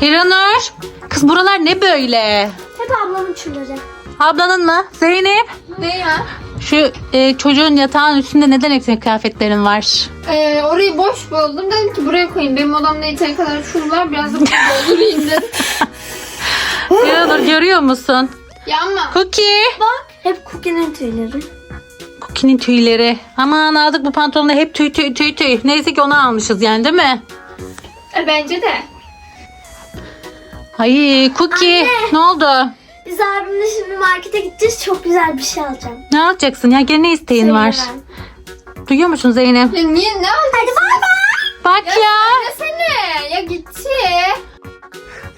Hiranur. Kız buralar ne böyle? Hep ablamın çulları. Ablanın mı? Zeynep. Ne ya? Şu e, çocuğun yatağın üstünde neden eksik kıyafetlerin var? Ee, orayı boş buldum. Dedim ki buraya koyayım. Benim odamda yeteri kadar şuralar biraz da burada doldurayım dedim. Hiranur görüyor musun? Ya ama Cookie. Bak hep Cookie'nin tüyleri. Cookie'nin tüyleri. Aman aldık bu pantolonda hep tüy tüy tüy tüy. Neyse ki onu almışız yani değil mi? e, bence de. Ay Cookie Anne. ne oldu? Biz abimle şimdi markete gideceğiz. Çok güzel bir şey alacağım. Ne alacaksın ya? Gene ne isteğin var? Söyle Duyuyor musun Zeynep? Ya niye ne aldın? Hadi bay bay. Bak ya. Desene. Ya gitti.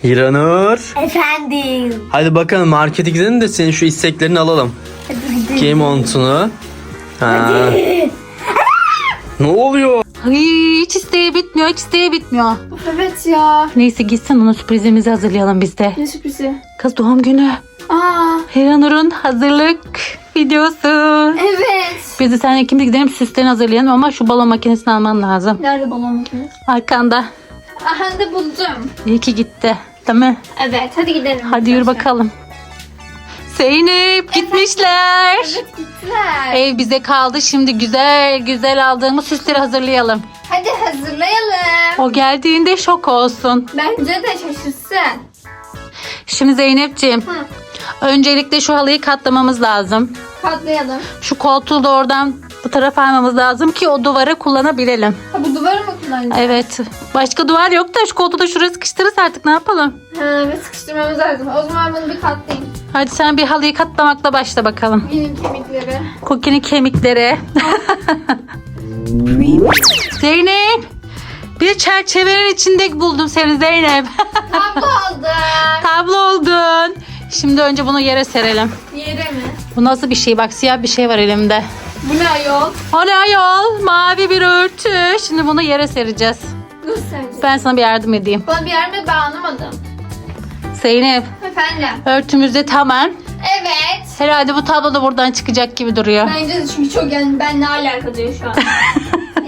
Hiranur. Efendim. Hadi bakalım markete gidelim de senin şu isteklerini alalım. Hadi gidelim. Giy montunu. Ha. Ne oluyor? Ay, hiç isteği bitmiyor, hiç isteği bitmiyor. Evet ya. Neyse gitsin ona sürprizimizi hazırlayalım biz de. Ne sürprizi? Kız doğum günü. Aa Heranur'un hazırlık videosu. evet. Biz de sen ikimiz gidelim süslerini hazırlayalım ama şu balon makinesini alman lazım. Nerede balon makinesi? Arkanda. Aha da buldum. İyi ki gitti. Değil mi? Evet hadi gidelim. Hadi yürü bakalım. Zeynep gitmişler. Evet gittiler. Ev bize kaldı. Şimdi güzel güzel aldığımız süsleri hazırlayalım. Hadi hazırlayalım. O geldiğinde şok olsun. Bence de şaşırsın. Şimdi Zeynep'ciğim Hı. öncelikle şu halıyı katlamamız lazım. Katlayalım. Şu koltuğu da oradan bu tarafa almamız lazım ki o duvara kullanabilelim. Ha bu duvarı mı kullanacağız? Evet. Başka duvar yok da şu koltuğu da şuraya sıkıştırırız artık ne yapalım? Ha evet sıkıştırmamız lazım. O zaman bunu bir katlayayım. Hadi sen bir halıyı katlamakla başla bakalım. Benim kemikleri. Cookie'nin kemikleri. Zeynep. Bir çerçevenin içinde buldum seni Zeynep. Tablo aldım. Tablo oldun. Şimdi önce bunu yere serelim. Yere mi? Bu nasıl bir şey? Bak siyah bir şey var elimde. Bu ne ayol? O ne ayol? Mavi bir örtü. Şimdi bunu yere sereceğiz. Nasıl sence? Ben sana bir yardım edeyim. Bana bir yer mi ben anlamadım. Zeynep Efendim? örtümüz de tamam. Evet. Herhalde bu tablo da buradan çıkacak gibi duruyor. Bence de çünkü çok yani ben ne alaka diyor şu an.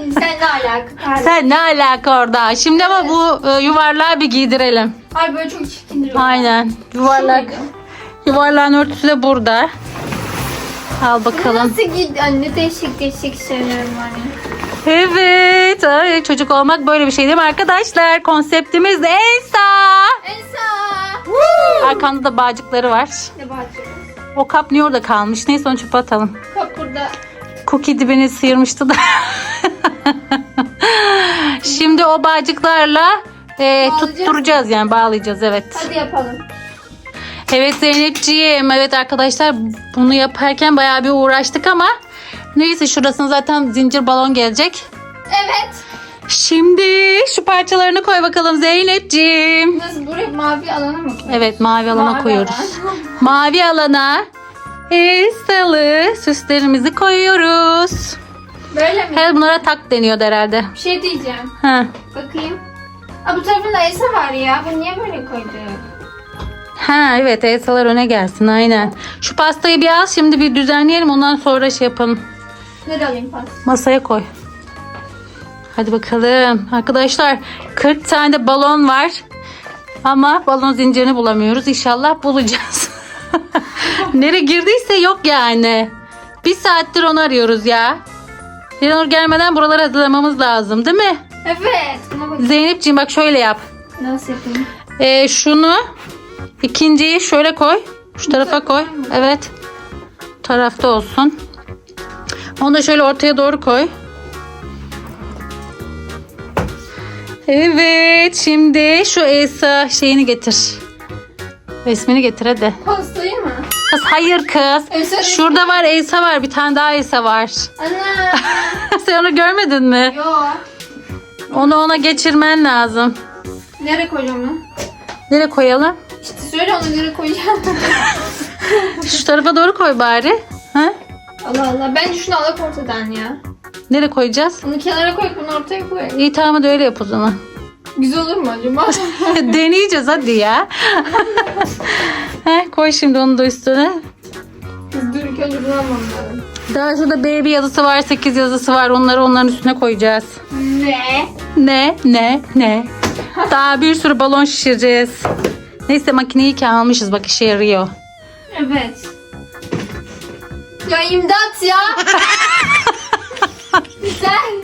Yani Sen ne alaka? Sen ne alaka orada? Şimdi ama bu e, yuvarlağı bir giydirelim. Ay böyle çok çirkin duruyor. Aynen. Yuvarlak. Şu muydu? Yuvarlağın örtüsü de burada. Al bakalım. Nasıl gid? Anne değişik değişik şeylerim var ya. Evet. Ay, çocuk olmak böyle bir şey değil mi arkadaşlar? Konseptimiz Elsa. Elsa. Arkanda da bağcıkları var. Ne bahçesi? O kap niye orada kalmış? Neyse onu çöpe atalım. Kap burada. Cookie dibini sıyırmıştı da. Şimdi o bağcıklarla e, tutturacağız yani bağlayacağız evet. Hadi yapalım. Evet Zeynepciğim evet arkadaşlar bunu yaparken bayağı bir uğraştık ama neyse şurasına zaten zincir balon gelecek. Evet. Şimdi şu parçalarını koy bakalım Zeynepciğim. Nasıl buraya mavi alana mı koyalım? Evet mavi alana Mavi koyuyoruz. alan. Mavi alana Elsalı süslerimizi koyuyoruz. Böyle mi? Her bunlara tak deniyordu herhalde. Bir şey diyeceğim. Ha. Bakayım. Aa, bu tarafında Elsa var ya. Bu niye böyle koyduk? Ha evet Elsa'lar öne gelsin aynen. Şu pastayı bir al şimdi bir düzenleyelim ondan sonra şey yapalım. Nereye alayım pas? Masaya koy. Hadi bakalım. Arkadaşlar 40 tane de balon var. Ama balon zincirini bulamıyoruz. İnşallah bulacağız. Nereye girdiyse yok yani. Bir saattir onu arıyoruz ya. Yanur gelmeden buraları hazırlamamız lazım değil mi? Evet. Zeynepciğim bak şöyle yap. Nasıl yapayım? Ee, şunu ikinciyi şöyle koy. Şu tarafa koy. Evet. Tarafta olsun. Onu da şöyle ortaya doğru koy. Evet. Şimdi şu Elsa şeyini getir. Resmini getir hadi. Pastayı mı? Kız hayır kız. Resmi. Şurada var Elsa var. Bir tane daha Elsa var. Ana. Sen onu görmedin mi? Yo. Onu ona geçirmen lazım. Nereye koyacağım onu? Nereye koyalım? İşte söyle onu nereye koyacağım. Şu tarafa doğru koy bari. Ha? Allah Allah. Bence şunu alak ortadan ya. Nereye koyacağız? Bunu kenara koy, bunu ortaya koy. İyi tamam hadi öyle yap o zaman. Güzel olur mu acaba? Deneyeceğiz hadi ya. Heh, koy şimdi onu da üstüne. Biz dur ilk önce bunu almam lazım. Daha şurada baby yazısı var, 8 yazısı var. Onları onların üstüne koyacağız. Ne? Ne, ne, ne? Daha bir sürü balon şişireceğiz. Neyse makineyi ki almışız bak işe yarıyor. Evet. Ya imdat ya. Güzel.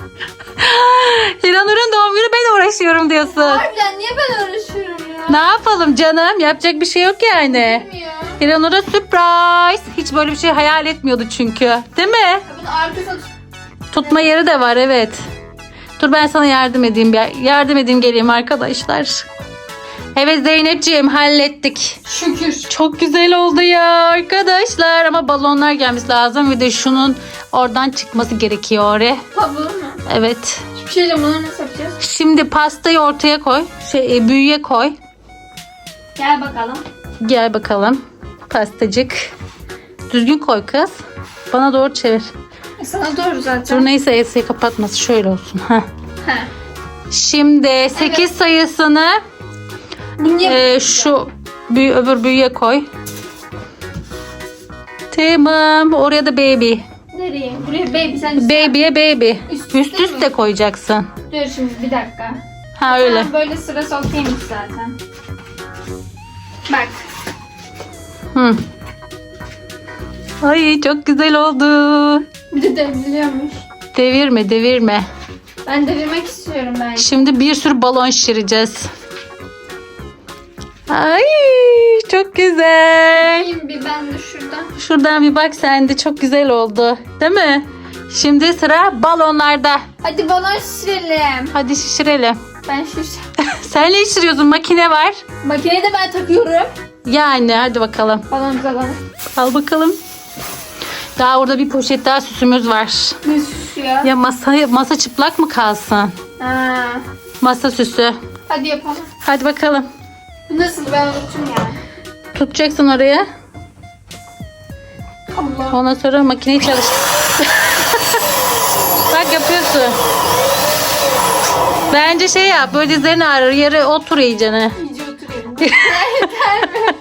Hiranur'un doğum günü ben uğraşıyorum diyorsun. Harbiden niye ben uğraşıyorum ya? Ne yapalım canım? Yapacak bir şey yok yani. Bilmiyor. Hiranur'a surprise. Hiç böyle bir şey hayal etmiyordu çünkü. Değil mi? Bunun arkasına tut- Tutma yeri de var evet. Dur ben sana yardım edeyim. bir- Yardım edeyim geleyim arkadaşlar. Evet Zeynepciğim hallettik. Şükür. Çok güzel oldu ya arkadaşlar. Ama balonlar gelmesi lazım. Bir de şunun oradan çıkması gerekiyor oraya. Tavuğu mu? Evet. Hiçbir şeyle bunları nasıl yapacağız? Şimdi pastayı ortaya koy. Şey e, büyüye koy. Gel bakalım. Gel bakalım. Pastacık. Düzgün koy kız. Bana doğru çevir. E sana doğru zaten. Dur neyse Elsa'yı kapatması şöyle olsun. Heh. He. Şimdi 8 sayısını Bu niye? e, şu büyü, öbür büyüye koy. Tamam. Oraya da baby. Nereye? Buraya baby sen üstüne- Baby'ye baby. Üst Üst üste üste koyacaksın. Dur şimdi bir dakika. Ha öyle. Tamam, böyle sıra sokayım zaten. Bak. Hı. Ay çok güzel oldu. Bir de devriliyormuş. Devirme devirme. Ben devirmek istiyorum ben. Şimdi bir sürü balon şişireceğiz. Ay çok güzel. Bakayım bir ben de şuradan. Şuradan bir bak sen de çok güzel oldu. Değil mi? Şimdi sıra balonlarda. Hadi balon şişirelim. Hadi şişirelim. Ben şiş. Sen ne şişiriyorsun? Makine var. Makineyi de ben takıyorum. Yani hadi bakalım. Balon balon. Al bakalım. Daha orada bir poşet daha süsümüz var. Ne süsüyor? Ya masa, masa çıplak mı kalsın? Ha. Masa süsü. Hadi yapalım. Hadi bakalım. Nasıl ben unuttum ya. Tutacaksın oraya. Allah. Ondan sonra makineyi çalıştır. Bak yapıyorsun. Bence şey yap. Böyle dizlerini ağrır. Yere otur iyicene. İyice oturuyorum.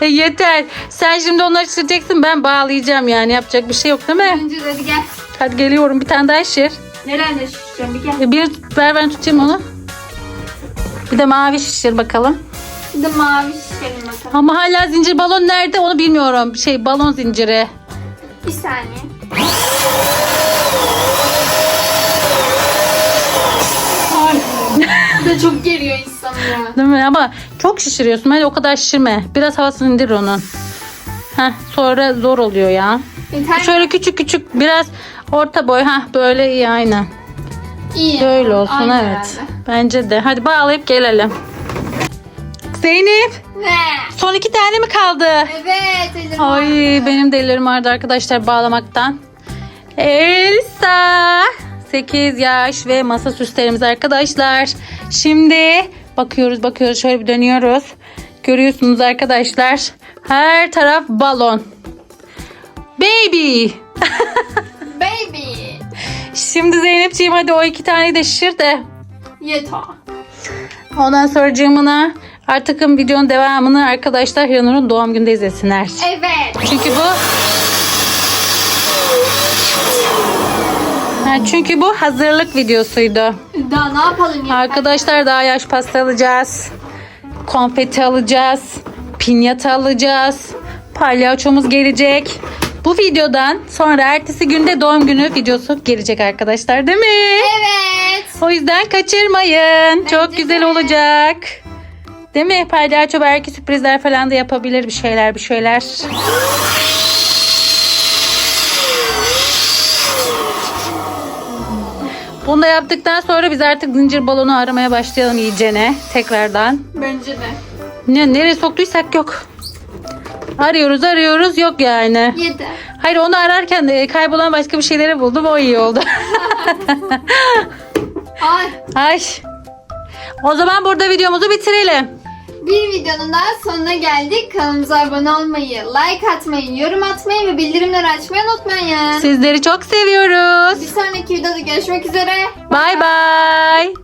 E, yeter. Sen şimdi onları şişireceksin. Ben bağlayacağım yani. Yapacak bir şey yok değil mi? Önce hadi gel. Hadi geliyorum. Bir tane daha şişir. Nerede şişeceğim bir gel. E, Bir ver ben tutayım onu. Bir de mavi şişir bakalım. Bir de mavi şişelim bakalım. Ama hala zincir balon nerede onu bilmiyorum. Şey balon zinciri. Bir saniye. Bu da çok geriyor insanı ya. Değil mi? Ama çok şişiriyorsun. Hadi o kadar şişirme. Biraz havasını indir onun. Heh, sonra zor oluyor ya. Yeter? Şöyle küçük küçük biraz orta boy. ha böyle iyi aynen. İyi. Böyle olsun Aynı evet. herhalde. Bence de. Hadi bağlayıp gelelim. Zeynep Ne? son iki tane mi kaldı? Evet elim Ay ağrıdı. benim de ellerim ağrıdı arkadaşlar bağlamaktan. Elsa 8 yaş ve masa süslerimiz arkadaşlar. Şimdi bakıyoruz bakıyoruz şöyle bir dönüyoruz. Görüyorsunuz arkadaşlar. Her taraf balon. Baby. Baby. Şimdi Zeynepciğim hadi o iki tane de şişir de. Yeter. Ondan sonra cımına artık videonun devamını arkadaşlar Hiranur'un doğum günde izlesinler. Evet. Çünkü bu Ha, çünkü bu hazırlık videosuydu. Daha ne yapalım ya? Arkadaşlar daha yaş pasta alacağız. Konfeti alacağız. Pinyata alacağız. Palyaçomuz gelecek. Bu videodan sonra ertesi günde doğum günü videosu gelecek arkadaşlar değil mi? Evet. O yüzden kaçırmayın. Çok güzel de. olacak. Değil mi? Palyaço belki sürprizler falan da yapabilir bir şeyler bir şeyler. Bunu da yaptıktan sonra biz artık zincir balonu aramaya başlayalım iyicene. Tekrardan. Bence de. Ne, nereye soktuysak yok. Arıyoruz arıyoruz yok yani. Yeter. Hayır onu ararken de kaybolan başka bir şeyleri buldum o iyi oldu. Ay. Ay. O zaman burada videomuzu bitirelim. Bir videonun daha sonuna geldik. Kanalımıza abone olmayı, like atmayı, yorum atmayı ve bildirimleri açmayı unutmayın. Sizleri çok seviyoruz. Bir sonraki videoda görüşmek üzere. Bay bay.